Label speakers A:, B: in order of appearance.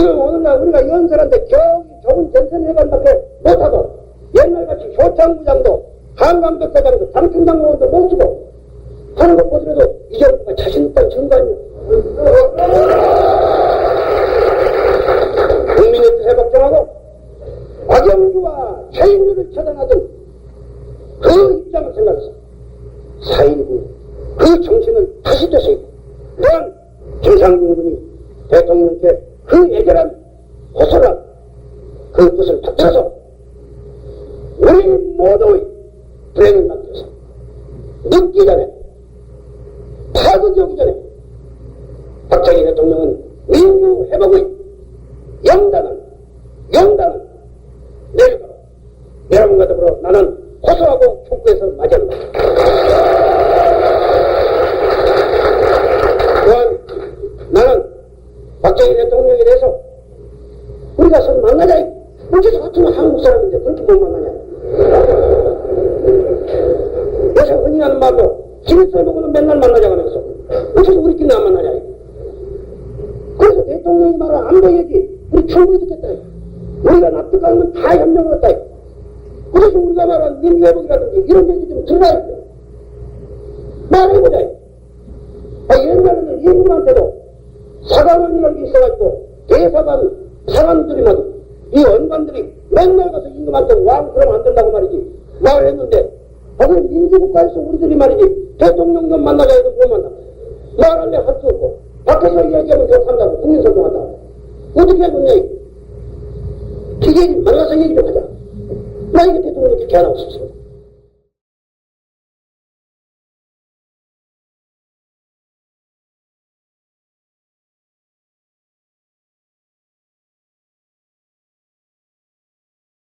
A: 오늘날 우리가 연설한테 겨우 좋은 전선회관밖에 못하고 옛날같이 효창부장도 한강백사장도 장충장로원도 못 쓰고 하는 것 보더라도 이 정부가 자신 있다는 증거아니에요. 국민의 뜻에 복종하고 악영주와 최인주를 처단하던 그 입장을 생각해서 4.19그 정신을 다시 되새기고 또한 김상중 군이 대통령께 그 애절한 호소를 그 뜻을 받쳐서 우리 모두의 불행을 만들어서 늦기 전에 파국이 오기 전에 박정희 대통령은 민주 회복의 영단을 영단을 내려가라 여러분과 더불어 나는 호소하고 촉구해서 맞이한다. 또한 나는 박정희 대통령 에 대해서 우리가 서로 만나자. 어째서 같은 한국 사람인데 그렇게 못 만나냐? 요새 흔히 하는 말로 김일성하고는 맨날 만나자고 하면서 어째서 우리끼리 안 만나냐? 그래서 대통령이 말을 안 보여야지. 우리 충분히 듣겠다. 우리가 납득하는 건 다 협력을 했다. 그래서 우리가 말한 민주회복이라든지 이런 얘기 좀 들어야 돼. 말해보자. 아, 옛날에는 임금한테도 사관원이라는 게 있어가지고 대사관 사관들이마다 이 원관들이 맨날 가서 임금한테 왕 그러면 안 된다고 말이지. 말을 했는데 아, 그럼 민주국가에서 우리들이 말이지 대통령 좀 만나자 해도 못 만나. 말할래 할수 없고 밖에서 얘기하면 욕한다고 국민소통한다고 어떻게 해보냐 기계지 만나서 얘기 좀 하자. 나 이게 대통령이 그렇게 안 하고 싶습니다